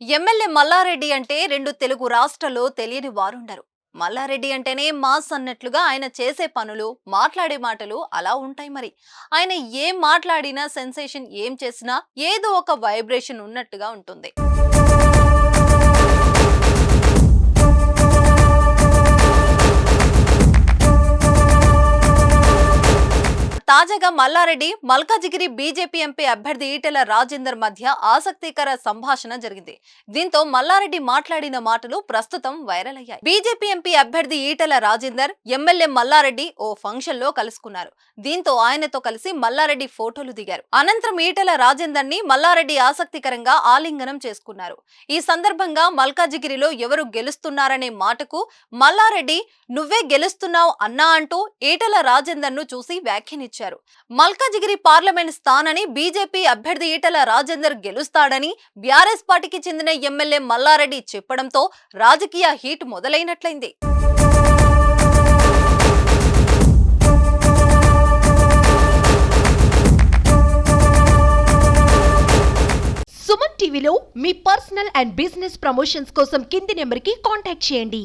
MLA Mallareddy అంటే రెండు తెలుగు రాష్ట్రాల్లో తెలియని వారుండరు. మల్లారెడ్డి అంటేనే మాస్ అన్నట్లుగా ఆయన చేసే పనులు మాట్లాడే మాటలు అలా ఉంటాయి మరి. ఆయన ఏం మాట్లాడినా సెన్సేషన్ ఏం చేసినా ఏదో ఒక వైబ్రేషన్ ఉన్నట్టుగా ఉంటుంది. తాజాగా మల్లారెడ్డి మల్కాజిగిరి బీజేపీ ఎంపీ అభ్యర్థి ఈటెల రాజేందర్ మధ్య ఆసక్తికర సంభాషణ జరిగింది. దీంతో మల్లారెడ్డి మాట్లాడిన మాటలు ప్రస్తుతం వైరల్ అయ్యాయి. బీజేపీ ఎంపీ అభ్యర్థి ఈటెల రాజేందర్ ఎమ్మెల్యే మల్లారెడ్డి ఓ ఫంక్షన్లో కలుసుకున్నారు. దీంతో ఆయనతో కలిసి మల్లారెడ్డి ఫోటోలు దిగారు. అనంతరం ఈటెల రాజేందర్ని మల్లారెడ్డి ఆసక్తికరంగా ఆలింగనం చేసుకున్నారు. ఈ సందర్భంగా మల్కాజిగిరిలో ఎవరు గెలుస్తున్నారనే మాటకు మల్లారెడ్డి నువ్వే గెలుస్తున్నావు అన్నా అంటూ ఈటెల రాజేందర్ను చూసి వ్యాఖ్యానించారు. మల్కాజిగిరి పార్లమెంట్ స్థానాన్ని బీజేపీ అభ్యర్థి ఈటల రాజేందర్ గెలుస్తాడని బీఆర్ఎస్ పార్టీకి చెందిన ఎమ్మెల్యే మల్లారెడ్డి చెప్పడంతో రాజకీయ హీట్ మొదలైనట్లయింది. సుమన్ టీవీలో మీ పర్సనల్ అండ్ బిజినెస్ ప్రమోషన్స్ కోసం కింది నెంబర్కి కాంటాక్ట్ చేయండి.